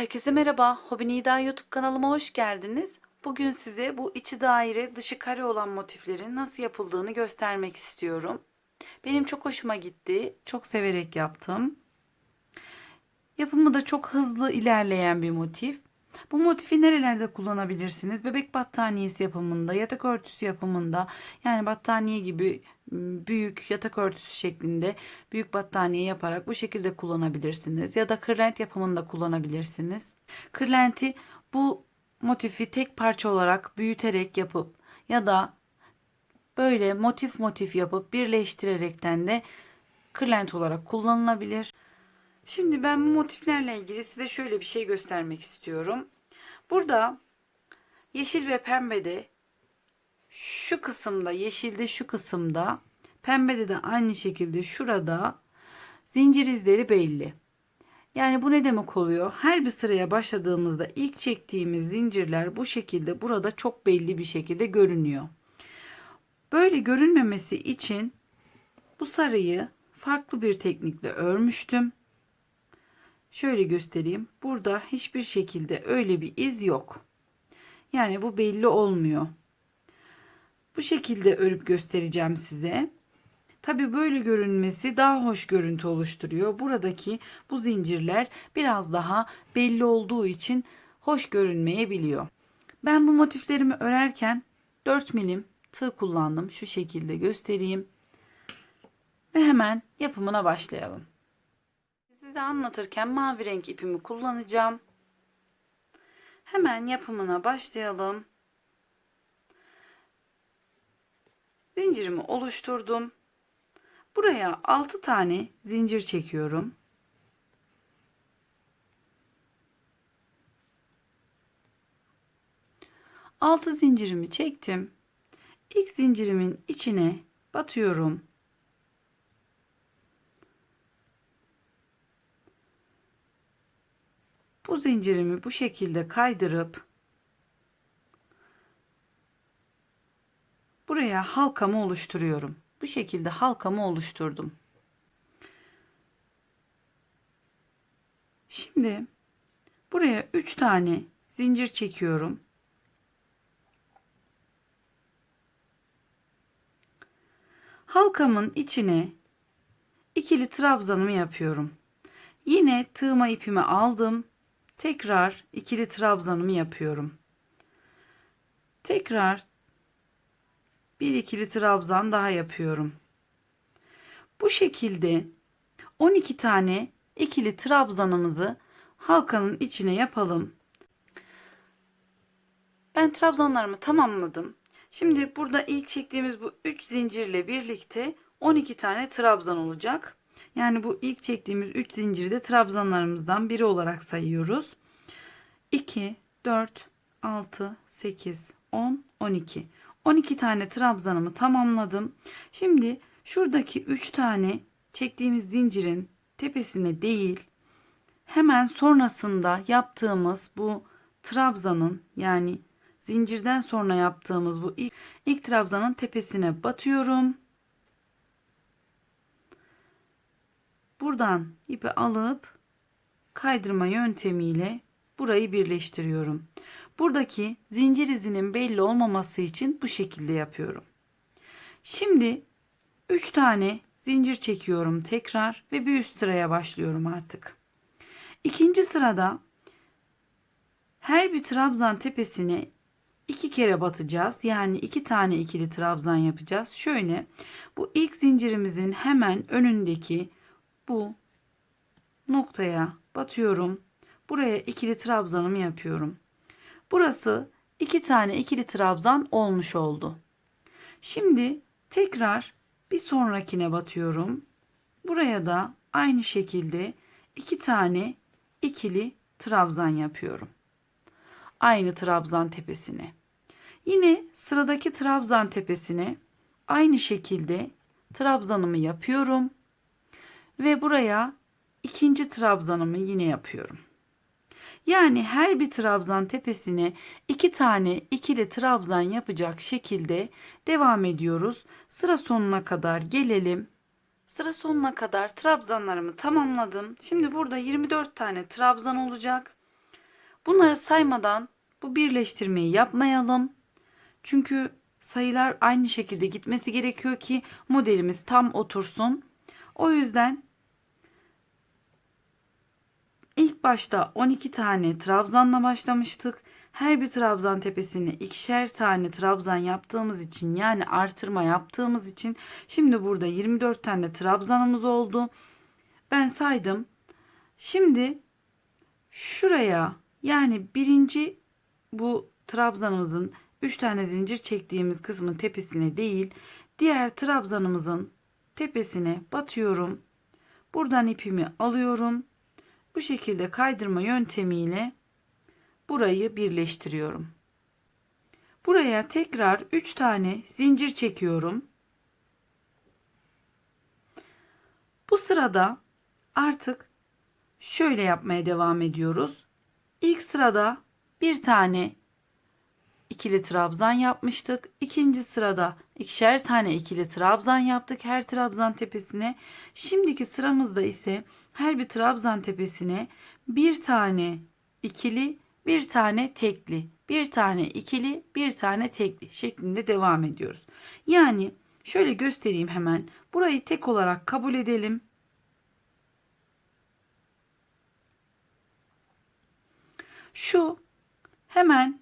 Herkese merhaba. Hobi Nida YouTube kanalıma hoş geldiniz. Bugün size bu içi daire dışı kare olan motiflerin nasıl yapıldığını göstermek istiyorum. Benim çok hoşuma gitti. Çok severek yaptım. Yapımı da çok hızlı ilerleyen bir motif. Bu motifi nerelerde kullanabilirsiniz? Bebek battaniyesi yapımında, yatak örtüsü yapımında, yani battaniye gibi m, büyük yatak örtüsü şeklinde büyük battaniye yaparak bu şekilde kullanabilirsiniz. Ya da kırlent yapımında kullanabilirsiniz. Kırlenti bu motifi tek parça olarak büyüterek yapıp ya da böyle motif motif yapıp birleştirerekten de kırlent olarak kullanılabilir. Şimdi ben bu motiflerle ilgili size şöyle bir şey göstermek istiyorum. Burada yeşil ve pembede şu kısımda yeşilde şu kısımda pembede de aynı şekilde şurada zincir izleri belli. Yani bu ne demek oluyor? Her bir sıraya başladığımızda ilk çektiğimiz zincirler bu şekilde burada çok belli bir şekilde görünüyor. Böyle görünmemesi için bu sarıyı farklı bir teknikle örmüştüm. Şöyle göstereyim. Burada hiçbir şekilde öyle bir iz yok. Yani bu belli olmuyor. Bu şekilde örüp göstereceğim size. Tabi böyle görünmesi daha hoş görüntü oluşturuyor. Buradaki bu zincirler biraz daha belli olduğu için hoş görünmeyebiliyor. Ben bu motiflerimi örerken 4 milim tığ kullandım. Şu şekilde göstereyim. Ve hemen yapımına başlayalım. Size anlatırken mavi renk ipimi kullanacağım. Hemen yapımına başlayalım. Zincirimi oluşturdum. Buraya 6 tane zincir çekiyorum. Altı zincirimi çektim. İlk zincirimin içine batıyorum. Bu zincirimi bu şekilde kaydırıp buraya halkamı oluşturuyorum. Bu şekilde halkamı oluşturdum. Şimdi buraya 3 tane zincir çekiyorum. Halkamın içine ikili trabzanımı yapıyorum. Yine tığma ipimi aldım. Tekrar ikili trabzanımı yapıyorum. Tekrar bir ikili trabzan daha yapıyorum. Bu şekilde 12 tane ikili trabzanımızı halkanın içine yapalım. Ben trabzanlarımı tamamladım. Şimdi burada ilk çektiğimiz bu 3 zincirle birlikte 12 tane trabzan olacak. Yani bu ilk çektiğimiz 3 zinciri de trabzanlarımızdan biri olarak sayıyoruz. 2, 4, 6, 8, 10, 12. 12 tane trabzanımı tamamladım. Şimdi şuradaki 3 tane çektiğimiz zincirin tepesine değil hemen sonrasında yaptığımız bu trabzanın yani zincirden sonra yaptığımız bu ilk, ilk trabzanın tepesine batıyorum. Buradan ipi alıp kaydırma yöntemiyle burayı birleştiriyorum. Buradaki zincir izinin belli olmaması için bu şekilde yapıyorum. Şimdi 3 tane zincir çekiyorum tekrar ve bir üst sıraya başlıyorum artık. İkinci sırada her bir trabzan tepesine iki kere batacağız. Yani iki tane ikili trabzan yapacağız. Şöyle bu ilk zincirimizin hemen önündeki bu noktaya batıyorum. Buraya ikili trabzanımı yapıyorum. Burası iki tane ikili trabzan olmuş oldu. Şimdi tekrar bir sonrakine batıyorum. Buraya da aynı şekilde iki tane ikili trabzan yapıyorum. Aynı trabzan tepesine. Yine sıradaki trabzan tepesine aynı şekilde trabzanımı yapıyorum ve buraya ikinci trabzanımı yine yapıyorum. Yani her bir trabzan tepesine iki tane ikili trabzan yapacak şekilde devam ediyoruz. Sıra sonuna kadar gelelim. Sıra sonuna kadar trabzanlarımı tamamladım. Şimdi burada 24 tane trabzan olacak. Bunları saymadan bu birleştirmeyi yapmayalım. Çünkü sayılar aynı şekilde gitmesi gerekiyor ki modelimiz tam otursun. O yüzden başta 12 tane trabzanla başlamıştık. Her bir trabzan tepesine ikişer tane trabzan yaptığımız için yani artırma yaptığımız için şimdi burada 24 tane trabzanımız oldu. Ben saydım. Şimdi şuraya yani birinci bu trabzanımızın 3 tane zincir çektiğimiz kısmın tepesine değil diğer trabzanımızın tepesine batıyorum. Buradan ipimi alıyorum. Bu şekilde kaydırma yöntemiyle burayı birleştiriyorum. Buraya tekrar 3 tane zincir çekiyorum. Bu sırada artık şöyle yapmaya devam ediyoruz. İlk sırada bir tane ikili trabzan yapmıştık. İkinci sırada ikişer tane ikili trabzan yaptık her trabzan tepesine. Şimdiki sıramızda ise her bir trabzan tepesine bir tane ikili, bir tane tekli, bir tane ikili, bir tane tekli şeklinde devam ediyoruz. Yani şöyle göstereyim hemen. Burayı tek olarak kabul edelim. Şu hemen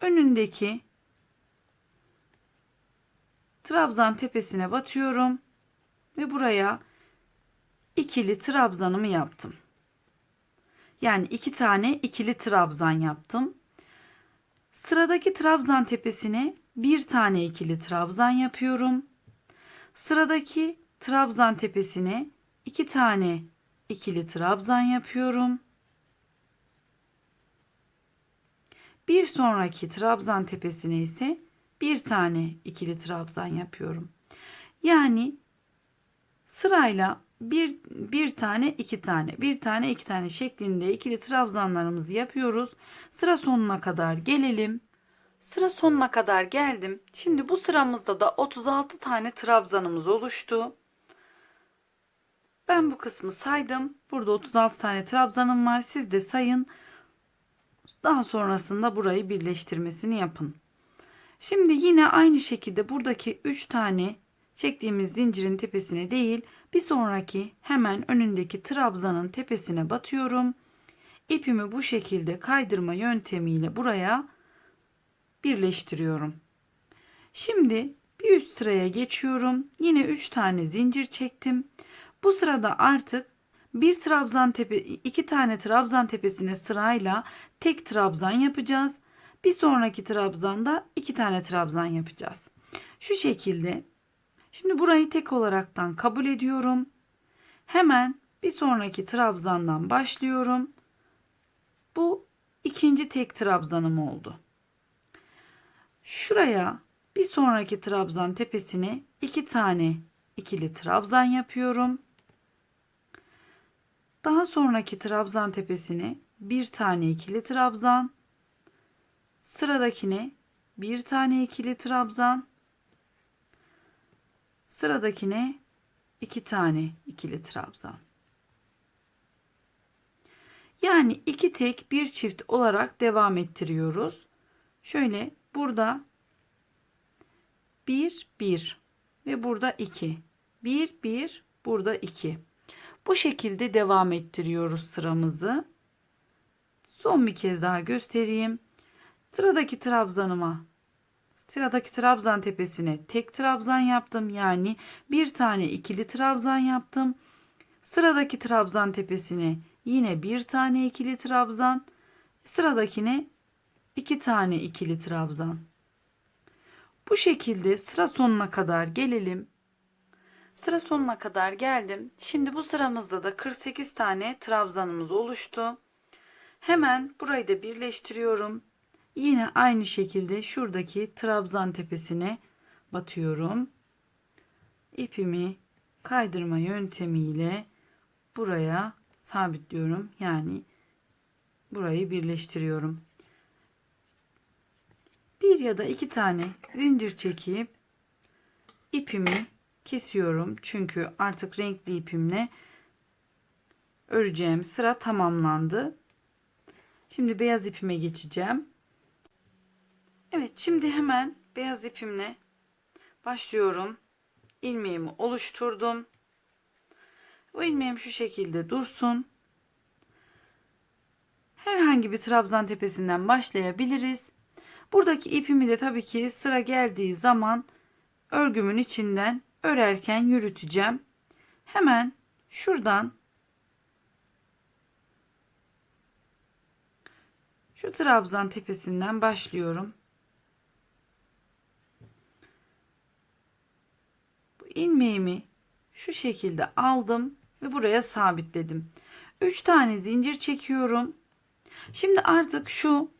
önündeki trabzan tepesine batıyorum ve buraya ikili trabzanımı yaptım. Yani iki tane ikili trabzan yaptım. Sıradaki trabzan tepesine bir tane ikili trabzan yapıyorum. Sıradaki trabzan tepesine iki tane ikili trabzan yapıyorum. Bir sonraki trabzan tepesine ise bir tane ikili trabzan yapıyorum. Yani sırayla bir, bir tane iki tane bir tane iki tane şeklinde ikili trabzanlarımızı yapıyoruz. Sıra sonuna kadar gelelim. Sıra sonuna kadar geldim. Şimdi bu sıramızda da 36 tane trabzanımız oluştu. Ben bu kısmı saydım. Burada 36 tane trabzanım var. Siz de sayın. Daha sonrasında burayı birleştirmesini yapın. Şimdi yine aynı şekilde buradaki 3 tane çektiğimiz zincirin tepesine değil bir sonraki hemen önündeki trabzanın tepesine batıyorum. İpimi bu şekilde kaydırma yöntemiyle buraya birleştiriyorum. Şimdi bir üst sıraya geçiyorum. Yine 3 tane zincir çektim. Bu sırada artık bir trabzan tepe iki tane trabzan tepesine sırayla tek trabzan yapacağız. Bir sonraki trabzanda iki tane trabzan yapacağız. Şu şekilde. Şimdi burayı tek olaraktan kabul ediyorum. Hemen bir sonraki trabzandan başlıyorum. Bu ikinci tek trabzanım oldu. Şuraya bir sonraki trabzan tepesine iki tane ikili trabzan yapıyorum. Daha sonraki trabzan tepesine bir tane ikili trabzan. Sıradakine bir tane ikili trabzan. Sıradakine iki tane ikili trabzan. Yani iki tek bir çift olarak devam ettiriyoruz. Şöyle burada bir bir ve burada iki. Bir bir burada iki. Bu şekilde devam ettiriyoruz sıramızı. Son bir kez daha göstereyim. Sıradaki trabzanıma sıradaki trabzan tepesine tek trabzan yaptım. Yani bir tane ikili trabzan yaptım. Sıradaki trabzan tepesine yine bir tane ikili trabzan. Sıradakine iki tane ikili trabzan. Bu şekilde sıra sonuna kadar gelelim. Sıra sonuna kadar geldim. Şimdi bu sıramızda da 48 tane trabzanımız oluştu. Hemen burayı da birleştiriyorum. Yine aynı şekilde şuradaki trabzan tepesine batıyorum. İpimi kaydırma yöntemiyle buraya sabitliyorum. Yani burayı birleştiriyorum. Bir ya da iki tane zincir çekip ipimi kesiyorum. Çünkü artık renkli ipimle öreceğim sıra tamamlandı. Şimdi beyaz ipime geçeceğim. Evet şimdi hemen beyaz ipimle başlıyorum. İlmeğimi oluşturdum. Bu ilmeğim şu şekilde dursun. Herhangi bir trabzan tepesinden başlayabiliriz. Buradaki ipimi de tabii ki sıra geldiği zaman örgümün içinden örerken yürüteceğim. Hemen şuradan şu trabzan tepesinden başlıyorum. İlmeğimi şu şekilde aldım ve buraya sabitledim. 3 tane zincir çekiyorum. Şimdi artık şu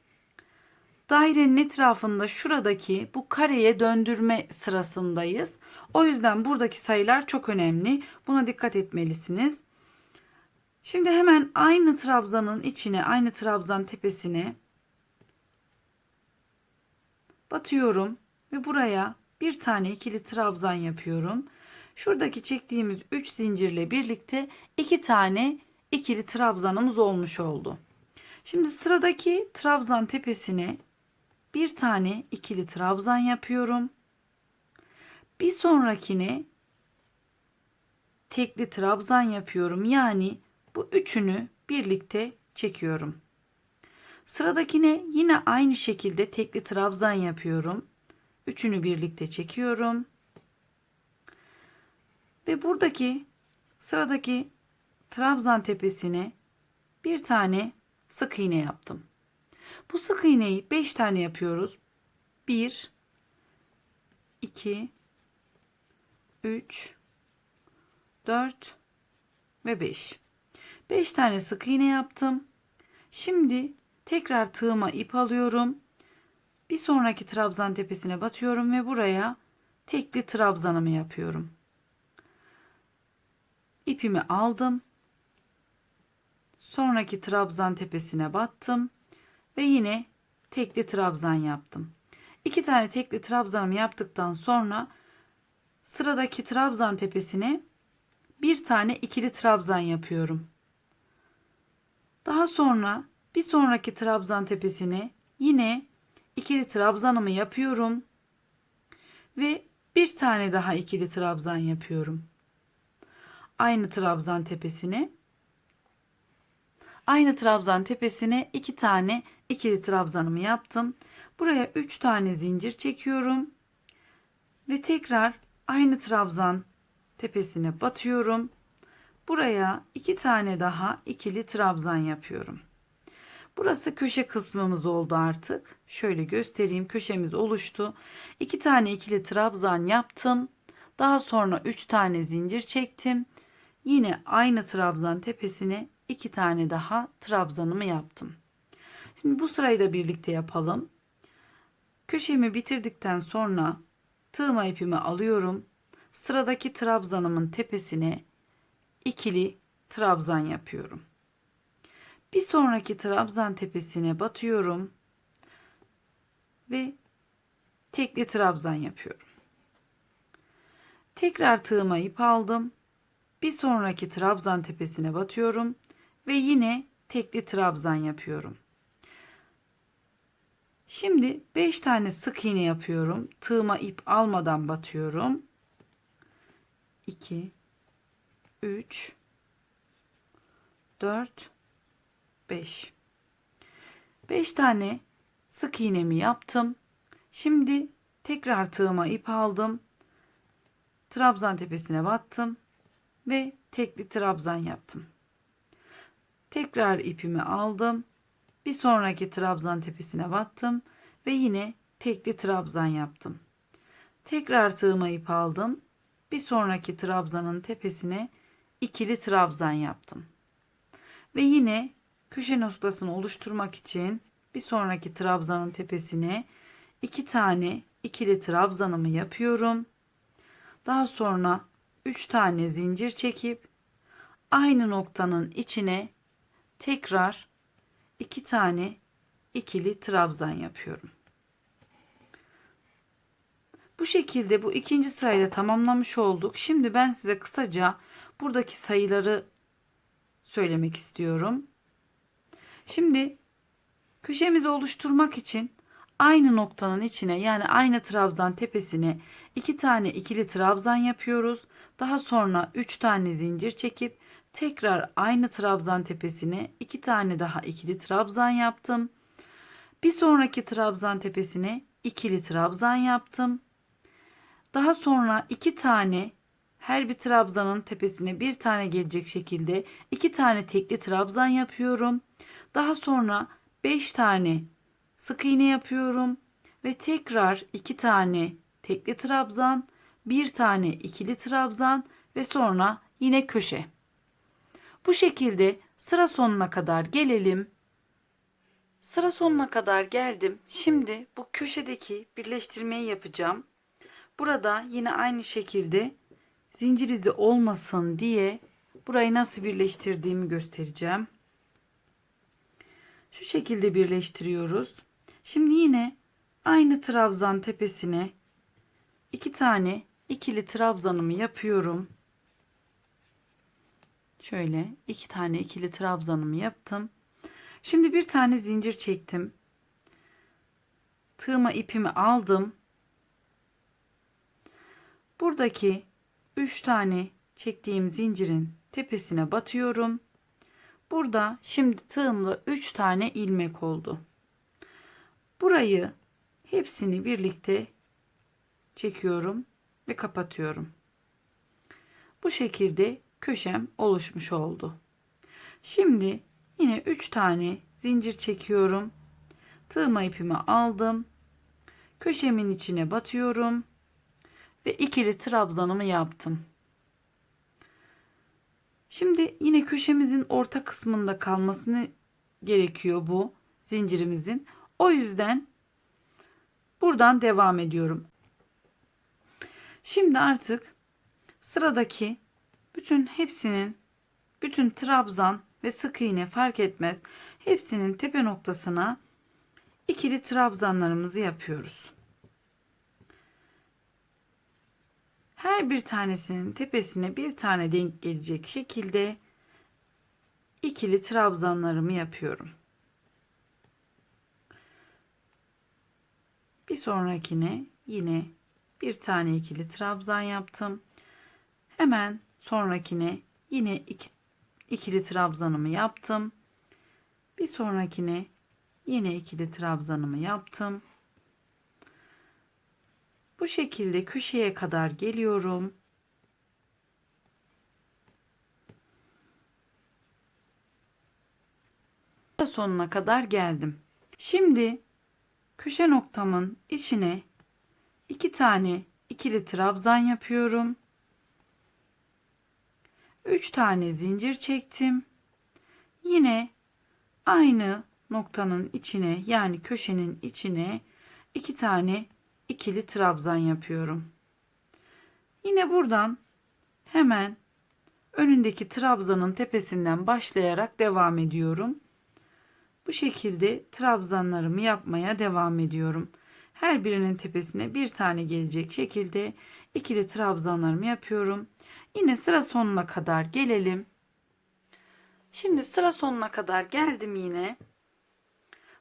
dairenin etrafında şuradaki bu kareye döndürme sırasındayız. O yüzden buradaki sayılar çok önemli. Buna dikkat etmelisiniz. Şimdi hemen aynı trabzanın içine, aynı trabzan tepesine batıyorum ve buraya bir tane ikili trabzan yapıyorum. Şuradaki çektiğimiz 3 zincirle birlikte 2 tane ikili trabzanımız olmuş oldu. Şimdi sıradaki trabzan tepesine bir tane ikili trabzan yapıyorum. Bir sonrakine tekli trabzan yapıyorum. Yani bu üçünü birlikte çekiyorum. Sıradakine yine aynı şekilde tekli trabzan yapıyorum. Üçünü birlikte çekiyorum. Ve buradaki sıradaki trabzan tepesine bir tane sık iğne yaptım. Bu sık iğneyi 5 tane yapıyoruz. 1 2 3 4 ve 5. 5 tane sık iğne yaptım. Şimdi tekrar tığıma ip alıyorum. Bir sonraki trabzan tepesine batıyorum ve buraya tekli trabzanımı yapıyorum. İpimi aldım. Sonraki trabzan tepesine battım ve yine tekli trabzan yaptım. İki tane tekli trabzanımı yaptıktan sonra sıradaki trabzan tepesine bir tane ikili trabzan yapıyorum. Daha sonra bir sonraki trabzan tepesine yine ikili trabzanımı yapıyorum ve bir tane daha ikili trabzan yapıyorum. Aynı trabzan tepesine aynı trabzan tepesine iki tane ikili trabzanımı yaptım. Buraya üç tane zincir çekiyorum ve tekrar aynı trabzan tepesine batıyorum. Buraya iki tane daha ikili trabzan yapıyorum. Burası köşe kısmımız oldu artık. Şöyle göstereyim. Köşemiz oluştu. İki tane ikili trabzan yaptım. Daha sonra üç tane zincir çektim. Yine aynı trabzan tepesine iki tane daha trabzanımı yaptım. Şimdi bu sırayı da birlikte yapalım. Köşemi bitirdikten sonra tığma ipimi alıyorum. Sıradaki trabzanımın tepesine ikili trabzan yapıyorum. Bir sonraki trabzan tepesine batıyorum ve tekli trabzan yapıyorum. Tekrar tığıma ip aldım. Bir sonraki trabzan tepesine batıyorum ve yine tekli trabzan yapıyorum. Şimdi 5 tane sık iğne yapıyorum. Tığıma ip almadan batıyorum. 2 3 4 5 5 tane sık iğnemi yaptım. Şimdi tekrar tığıma ip aldım. Trabzan tepesine battım ve tekli trabzan yaptım. Tekrar ipimi aldım. Bir sonraki trabzan tepesine battım ve yine tekli trabzan yaptım. Tekrar tığıma ip aldım. Bir sonraki trabzanın tepesine ikili trabzan yaptım. Ve yine köşe noktasını oluşturmak için bir sonraki trabzanın tepesine iki tane ikili trabzanımı yapıyorum. Daha sonra 3 tane zincir çekip aynı noktanın içine tekrar iki tane ikili trabzan yapıyorum. Bu şekilde bu ikinci sırayı da tamamlamış olduk. Şimdi ben size kısaca buradaki sayıları söylemek istiyorum. Şimdi Köşemizi oluşturmak için aynı noktanın içine yani aynı trabzan tepesine iki tane ikili trabzan yapıyoruz. Daha sonra üç tane zincir çekip tekrar aynı trabzan tepesine iki tane daha ikili trabzan yaptım. Bir sonraki trabzan tepesine ikili trabzan yaptım. Daha sonra iki tane her bir trabzanın tepesine bir tane gelecek şekilde iki tane tekli trabzan yapıyorum. Daha sonra beş tane sık iğne yapıyorum ve tekrar iki tane tekli trabzan, bir tane ikili trabzan ve sonra yine köşe. Bu şekilde sıra sonuna kadar gelelim. Sıra sonuna kadar geldim. Şimdi bu köşedeki birleştirmeyi yapacağım. Burada yine aynı şekilde zincir izi olmasın diye burayı nasıl birleştirdiğimi göstereceğim. Şu şekilde birleştiriyoruz. Şimdi yine aynı trabzan tepesine iki tane ikili trabzanımı yapıyorum. Şöyle iki tane ikili trabzanımı yaptım. Şimdi bir tane zincir çektim. Tığıma ipimi aldım. Buradaki 3 tane çektiğim zincirin tepesine batıyorum. Burada şimdi tığımla 3 tane ilmek oldu. Burayı hepsini birlikte çekiyorum ve kapatıyorum. Bu şekilde köşem oluşmuş oldu. Şimdi yine 3 tane zincir çekiyorum. Tığıma ipimi aldım. Köşemin içine batıyorum ve ikili trabzanımı yaptım. Şimdi yine köşemizin orta kısmında kalmasını gerekiyor bu zincirimizin. O yüzden buradan devam ediyorum. Şimdi artık sıradaki bütün hepsinin bütün trabzan ve sık iğne fark etmez. Hepsinin tepe noktasına ikili trabzanlarımızı yapıyoruz. Her bir tanesinin tepesine bir tane denk gelecek şekilde ikili trabzanlarımı yapıyorum. Bir sonrakine yine bir tane ikili trabzan yaptım. Hemen sonrakine yine iki, ikili trabzanımı yaptım. Bir sonrakine yine ikili trabzanımı yaptım. Bu şekilde köşeye kadar geliyorum. sonuna kadar geldim. Şimdi köşe noktamın içine iki tane ikili trabzan yapıyorum. Üç tane zincir çektim. Yine aynı noktanın içine yani köşenin içine iki tane ikili trabzan yapıyorum. Yine buradan hemen önündeki trabzanın tepesinden başlayarak devam ediyorum. Bu şekilde trabzanlarımı yapmaya devam ediyorum. Her birinin tepesine bir tane gelecek şekilde ikili trabzanlarımı yapıyorum. Yine sıra sonuna kadar gelelim. Şimdi sıra sonuna kadar geldim yine.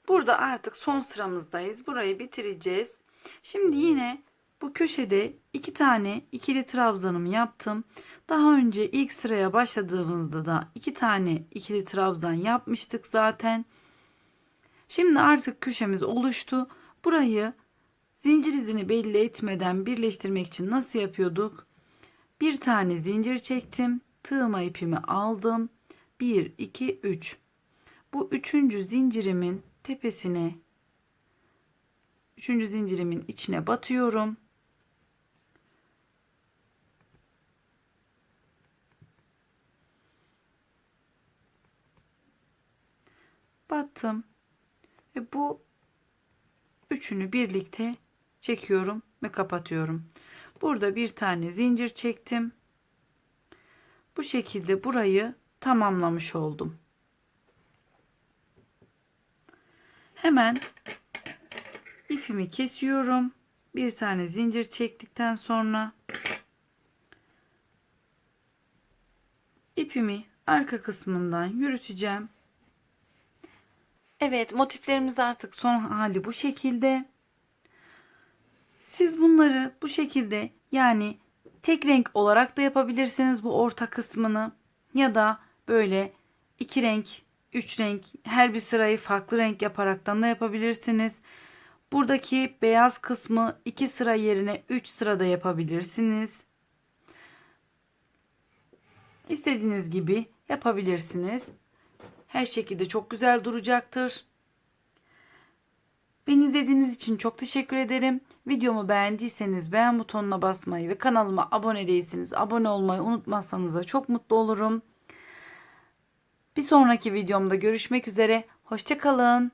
Burada artık son sıramızdayız. Burayı bitireceğiz. Şimdi yine bu köşede iki tane ikili trabzanımı yaptım. Daha önce ilk sıraya başladığımızda da iki tane ikili trabzan yapmıştık zaten. Şimdi artık köşemiz oluştu. Burayı zincir izini belli etmeden birleştirmek için nasıl yapıyorduk? Bir tane zincir çektim. Tığıma ipimi aldım. 1, 2, 3. Bu üçüncü zincirimin tepesine üçüncü zincirimin içine batıyorum. Battım ve bu üçünü birlikte çekiyorum ve kapatıyorum. Burada bir tane zincir çektim. Bu şekilde burayı tamamlamış oldum. Hemen ipimi kesiyorum. Bir tane zincir çektikten sonra ipimi arka kısmından yürüteceğim. Evet motiflerimiz artık son hali bu şekilde. Siz bunları bu şekilde yani tek renk olarak da yapabilirsiniz bu orta kısmını ya da böyle iki renk, üç renk her bir sırayı farklı renk yaparaktan da yapabilirsiniz. Buradaki beyaz kısmı iki sıra yerine üç sırada yapabilirsiniz. İstediğiniz gibi yapabilirsiniz. Her şekilde çok güzel duracaktır. Beni izlediğiniz için çok teşekkür ederim. Videomu beğendiyseniz beğen butonuna basmayı ve kanalıma abone değilseniz abone olmayı unutmazsanız da çok mutlu olurum. Bir sonraki videomda görüşmek üzere. Hoşçakalın.